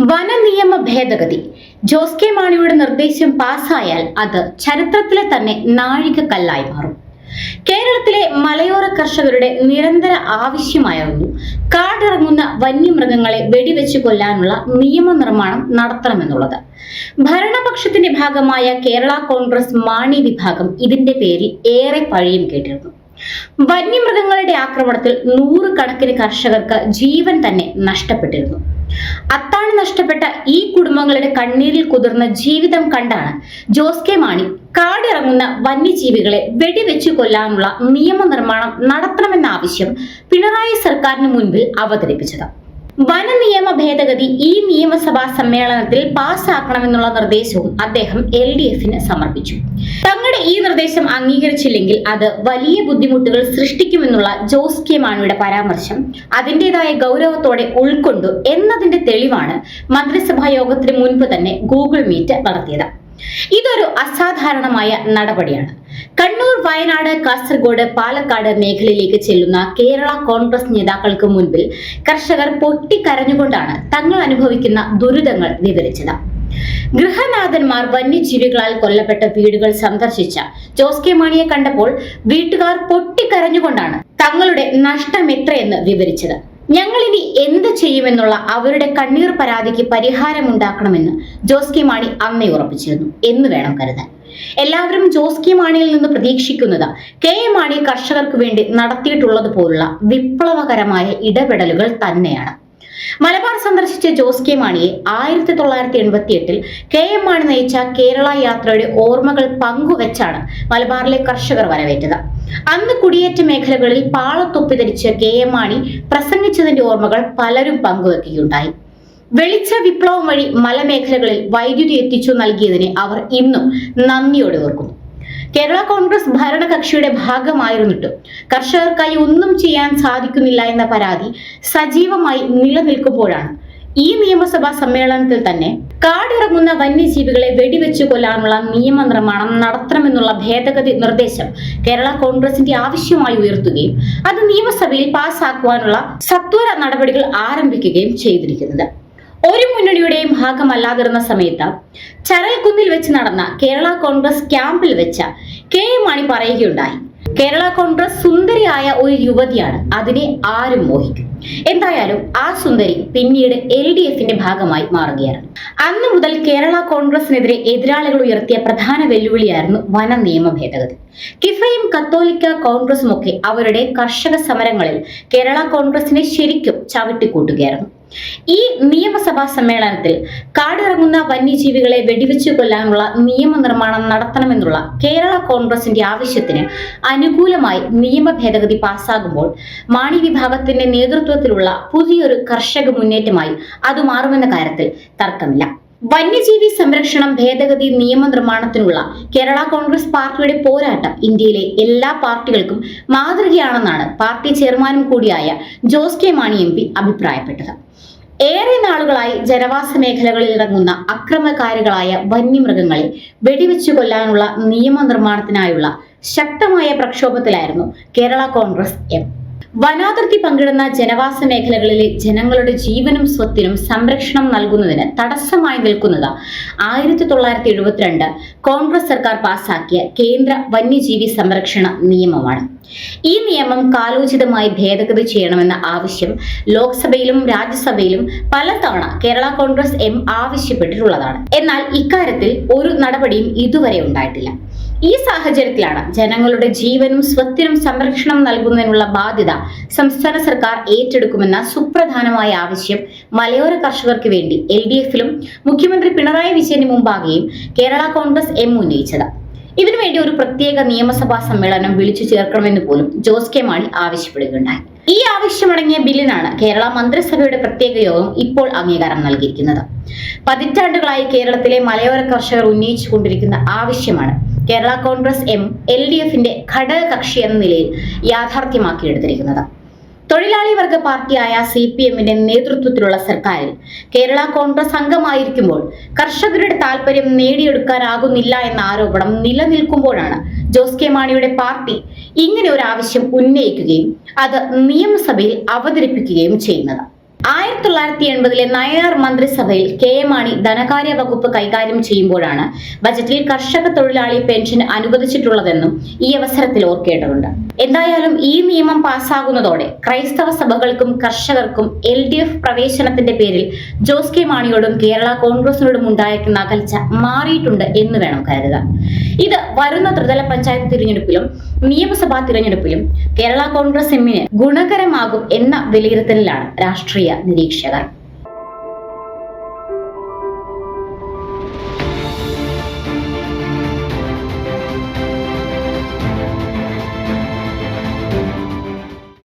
വനനിയമ ഭേദഗതി. ജോസ് കെ. മാണിയുടെ നിർദ്ദേശം പാസ്സായാൽ അത് ചരിത്രത്തിലെ തന്നെ നാഴികക്കല്ലായി മാറും. കേരളത്തിലെ മലയോര കർഷകരുടെ നിരന്തര ആവശ്യമായിരുന്നു കാടിറങ്ങുന്ന വന്യമൃഗങ്ങളെ വെടിവെച്ച് കൊല്ലാനുള്ള നിയമനിർമ്മാണം നടത്തണമെന്നുള്ളത്. ഭരണപക്ഷത്തിന്റെ ഭാഗമായ കേരള കോൺഗ്രസ് മാണി വിഭാഗം ഇതിന്റെ പേരിൽ ഏറെ പഴിയും കേട്ടിരുന്നു. വന്യമൃഗങ്ങളുടെ ആക്രമണത്തിൽ നൂറുകണക്കിന് കർഷകർക്ക് ജീവൻ തന്നെ നഷ്ടപ്പെട്ടിരുന്നു. അത്താണി നഷ്ടപ്പെട്ട ഈ കുടുംബങ്ങളുടെ കണ്ണീരിൽ കുതിർന്ന ജീവിതം കണ്ടാണ് ജോസ് കെ മാണി കാടിറങ്ങുന്ന വന്യജീവികളെ വെടിവെച്ച് കൊല്ലാനുള്ള നിയമനിർമ്മാണം നടത്തണമെന്ന ആവശ്യം പിണറായി സർക്കാരിന് മുൻപിൽ അവതരിപ്പിച്ചത്. വനനിയമ ഭേദഗതി ഈ നിയമസഭാ സമ്മേളനത്തിൽ പാസ്സാക്കണമെന്നുള്ള നിർദ്ദേശവും അദ്ദേഹം എൽ ഡി എഫിന് സമർപ്പിച്ചു. തങ്ങളുടെ ഈ നിർദ്ദേശം അംഗീകരിച്ചില്ലെങ്കിൽ അത് വലിയ ബുദ്ധിമുട്ടുകൾ സൃഷ്ടിക്കുമെന്നുള്ള ജോസ് കെ മാണിയുടെ പരാമർശം അതിന്റെതായ ഗൗരവത്തോടെ ഉൾക്കൊണ്ടു എന്നതിന്റെ തെളിവാണ് മന്ത്രിസഭാ യോഗത്തിന് മുൻപ് തന്നെ ഗൂഗിൾ മീറ്റ് നടത്തിയത്. ഇതൊരു അസാധാരണമായ നടപടിയാണ്. കണ്ണൂർ വയനാട് കാസർഗോഡ് പാലക്കാട് മേഖലയിലേക്ക് ചെല്ലുന്ന കേരള കോൺഗ്രസ് നേതാക്കൾക്ക് മുൻപിൽ കർഷകർ പൊട്ടിക്കരഞ്ഞുകൊണ്ടാണ് തങ്ങൾ അനുഭവിക്കുന്ന ദുരിതങ്ങൾ വിവരിച്ചത്. ഗൃഹനാഥന്മാർ വന്യജീവികളാൽ കൊല്ലപ്പെട്ട വീടുകൾ സന്ദർശിച്ച ജോസ് കെ മാണിയെ കണ്ടപ്പോൾ വീട്ടുകാർ പൊട്ടിക്കരഞ്ഞുകൊണ്ടാണ് തങ്ങളുടെ നഷ്ടം എത്രയെന്ന് വിവരിച്ചത്. ഞങ്ങൾ ഇനി എന്ത് ചെയ്യുമെന്നുള്ള അവരുടെ കണ്ണീർ പരാതിക്ക് പരിഹാരമുണ്ടാക്കണമെന്ന് ജോസ് കെ മാണി അന്നേ ഉറപ്പിച്ചിരുന്നു എന്ന് വേണം കരുതാൻ. എല്ലാവരും ജോസ് കെ മാണിയിൽ നിന്ന് പ്രതീക്ഷിക്കുന്നത് കെ എ മാണി കർഷകർക്ക് വേണ്ടി നടത്തിയിട്ടുള്ളത് പോലുള്ള വിപ്ലവകരമായ ഇടപെടലുകൾ തന്നെയാണ്. മലബാർ സന്ദർശിച്ച ജോസ് കെ മാണിയെ ആയിരത്തി തൊള്ളായിരത്തി എൺപത്തി എട്ടിൽ കെ എം മാണി നയിച്ച കേരള യാത്രയുടെ ഓർമ്മകൾ പങ്കുവെച്ചാണ് മലബാറിലെ കർഷകർ വരവേറ്റത്. അന്ന് കുടിയേറ്റ മേഖലകളിൽ പാളത്തൊപ്പി ധരിച്ച് കെ എം മാണി പ്രസംഗിച്ചതിന്റെ ഓർമ്മകൾ പലരും പങ്കുവെക്കുകയുണ്ടായി. വെളിച്ച വിപ്ലവം വഴി മലമേഖലകളിൽ വൈദ്യുതി എത്തിച്ചു നൽകിയതിനെ അവർ ഇന്നും നന്ദിയോടെ ഓർക്കുന്നു. കേരള കോൺഗ്രസ് ഭരണകക്ഷിയുടെ ഭാഗമായിരുന്നിട്ടും കർഷകർക്കായി ഒന്നും ചെയ്യാൻ സാധിക്കുന്നില്ല എന്ന പരാതി സജീവമായി നിലനിൽക്കുമ്പോഴാണ് ഈ നിയമസഭാ സമ്മേളനത്തിൽ തന്നെ കാടിറങ്ങുന്ന വന്യജീവികളെ വെടിവെച്ചു കൊല്ലാനുള്ള നിയമനിർമ്മാണം നടത്തണമെന്നുള്ള ഭേദഗതി നിർദ്ദേശം കേരള കോൺഗ്രസിന്റെ ആവശ്യമായി ഉയർത്തുകയും അത് നിയമസഭയിൽ പാസ്സാക്കുവാനുള്ള സത്വര നടപടികൾ ആരംഭിക്കുകയും ചെയ്തിരിക്കുന്നത്. ഒരു മുന്നണിയുടെയും ഭാഗമല്ലാതിരുന്ന സമയത്ത് ചരൽകുന്നിൽ വെച്ച് നടന്ന കേരള കോൺഗ്രസ് ക്യാമ്പിൽ വെച്ച കെ എം മാണി പറയുകയുണ്ടായി. കേരള കോൺഗ്രസ് സുന്ദരിയായ ഒരു യുവതിയാണ് അതിനെ ആരും മോഹിക്കും. എന്തായാലും ആ സുന്ദരി പിന്നീട് എൽ ഡി എഫിന്റെ ഭാഗമായി മാറുകയാണ്. അന്ന് മുതൽ കേരള കോൺഗ്രസിനെതിരെ എതിരാളികൾ ഉയർത്തിയ പ്രധാന വെല്ലുവിളിയായിരുന്നു വന നിയമ ഭേദഗതി. കിഫയും കത്തോലിക്ക കോൺഗ്രസും ഒക്കെ അവരുടെ കർഷക സമരങ്ങളിൽ കേരള കോൺഗ്രസിനെ ശരിക്കും ചവിട്ടിക്കൂട്ടുകയായിരുന്നു. ഈ നിയമസഭാ സമ്മേളനത്തിൽ കാടിറങ്ങുന്ന വന്യജീവികളെ വെടിവെച്ചു കൊല്ലാനുള്ള നിയമനിർമ്മാണം നടത്തണമെന്നുള്ള കേരള കോൺഗ്രസിന്റെ ആവശ്യത്തിന് അനുകൂലമായി നിയമ ഭേദഗതി പാസ്സാകുമ്പോൾ മാണി വിഭാഗത്തിന്റെ നേതൃത്വത്തിലുള്ള പുതിയൊരു കർഷക മുന്നേറ്റമായി അത് മാറുമെന്ന കാര്യത്തിൽ തർക്കമില്ല. വന്യജീവി സംരക്ഷണം ഭേദഗതി നിയമനിർമ്മാണത്തിനുള്ള കേരള കോൺഗ്രസ് പാർട്ടിയുടെ പോരാട്ടം ഇന്ത്യയിലെ എല്ലാ പാർട്ടികൾക്കും മാതൃകയാണെന്നാണ് പാർട്ടി ചെയർമാനും കൂടിയായ ജോസ് കെ മാണി എം അഭിപ്രായപ്പെട്ടത്. ഏറെ നാളുകളായി ജനവാസ മേഖലകളിൽ ഇറങ്ങുന്ന അക്രമകാരികളായ വന്യമൃഗങ്ങളെ വെടിവെച്ചു കൊല്ലാനുള്ള നിയമനിർമ്മാണത്തിനായുള്ള ശക്തമായ പ്രക്ഷോഭത്തിലായിരുന്നു കേരള കോൺഗ്രസ് എം. വനാതിർത്തി പങ്കിടുന്ന ജനവാസ മേഖലകളിലെ ജനങ്ങളുടെ ജീവനും സ്വത്തിനും സംരക്ഷണം നൽകുന്നതിന് തടസ്സമായി നിൽക്കുന്നത് ആയിരത്തി തൊള്ളായിരത്തി എഴുപത്തിരണ്ട് കോൺഗ്രസ് സർക്കാർ പാസാക്കിയ കേന്ദ്ര വന്യജീവി സംരക്ഷണ നിയമമാണ്. ഈ നിയമം കാലോചിതമായി ഭേദഗതി ചെയ്യണമെന്ന ആവശ്യം ലോക്സഭയിലും രാജ്യസഭയിലും പലതവണ കേരള കോൺഗ്രസ് എം ആവശ്യപ്പെട്ടിട്ടുള്ളതാണ്. എന്നാൽ ഇക്കാര്യത്തിൽ ഒരു നടപടിയും ഇതുവരെ ഉണ്ടായിട്ടില്ല. ഈ സാഹചര്യത്തിലാണ് ജനങ്ങളുടെ ജീവനും സ്വത്തിനും സംരക്ഷണം നൽകുന്നതിനുള്ള ബാധ്യത സംസ്ഥാന സർക്കാർ ഏറ്റെടുക്കുമെന്ന സുപ്രധാനമായ ആവശ്യം മലയോര കർഷകർക്ക് വേണ്ടി എൽ ഡി എഫിലും മുഖ്യമന്ത്രി പിണറായി വിജയന് മുമ്പാകെയും കേരള കോൺഗ്രസ് എം ഉന്നയിച്ചത്. ഇതിനുവേണ്ടി ഒരു പ്രത്യേക നിയമസഭാ സമ്മേളനം വിളിച്ചു ചേർക്കണമെന്ന് പോലും ജോസ് കെ മാണി ആവശ്യപ്പെടുകയുണ്ടായി. ഈ ആവശ്യമടങ്ങിയ ബില്ലിനാണ് കേരള മന്ത്രിസഭയുടെ പ്രത്യേക യോഗം ഇപ്പോൾ അംഗീകാരം നൽകിയിരിക്കുന്നത്. പതിറ്റാണ്ടുകളായി കേരളത്തിലെ മലയോര കർഷകർ ഉന്നയിച്ചു കൊണ്ടിരിക്കുന്ന ആവശ്യമാണ് Kerala Congress M L D എഫിന്റെ ഘടകകക്ഷി എന്ന നിലയിൽ യാഥാർത്ഥ്യമാക്കിയെടുത്തിരിക്കുന്നത്. തൊഴിലാളി വർഗ പാർട്ടിയായ സി പി എമ്മിന്റെ നേതൃത്വത്തിലുള്ള സർക്കാരിൽ കേരള കോൺഗ്രസ് അംഗമായിരിക്കുമ്പോൾ കർഷകരുടെ താല്പര്യം നേടിയെടുക്കാനാകുന്നില്ല എന്ന ആരോപണം നിലനിൽക്കുമ്പോഴാണ് ജോസ് കെ മാണിയുടെ പാർട്ടി ഇങ്ങനെ ഒരു ആവശ്യം ഉന്നയിക്കുകയും അത് നിയമസഭയിൽ അവതരിപ്പിക്കുകയും ചെയ്യുന്നത്. ആയിരത്തി തൊള്ളായിരത്തി എൺപതിലെ നയനാർ മന്ത്രിസഭയിൽ കെ എം മാണി ധനകാര്യ വകുപ്പ് കൈകാര്യം ചെയ്യുമ്പോഴാണ് ബജറ്റിൽ കർഷക തൊഴിലാളി പെൻഷൻ അനുവദിച്ചിട്ടുള്ളതെന്നും ഈ അവസരത്തിൽ ഓർക്കേണ്ടതുണ്ട്. എന്തായാലും ഈ നിയമം പാസ്സാകുന്നതോടെ ക്രൈസ്തവ സഭകൾക്കും കർഷകർക്കും എൽ ഡി എഫ് പ്രവേശനത്തിന്റെ പേരിൽ ജോസ് കെ മാണിയോടും കേരള കോൺഗ്രസിനോടും ഉണ്ടായിരിക്കുന്ന അകൽച്ച മാറിയിട്ടുണ്ട് എന്ന് വേണം കരുതുക. ഇത് വരുന്ന ത്രിതല പഞ്ചായത്ത് തിരഞ്ഞെടുപ്പിലും നിയമസഭാ തിരഞ്ഞെടുപ്പിലും കേരള കോൺഗ്രസ് എമ്മിന് ഗുണകരമാകും എന്ന വിലയിരുത്തലിലാണ് രാഷ്ട്രീയ നിരീക്ഷകർ.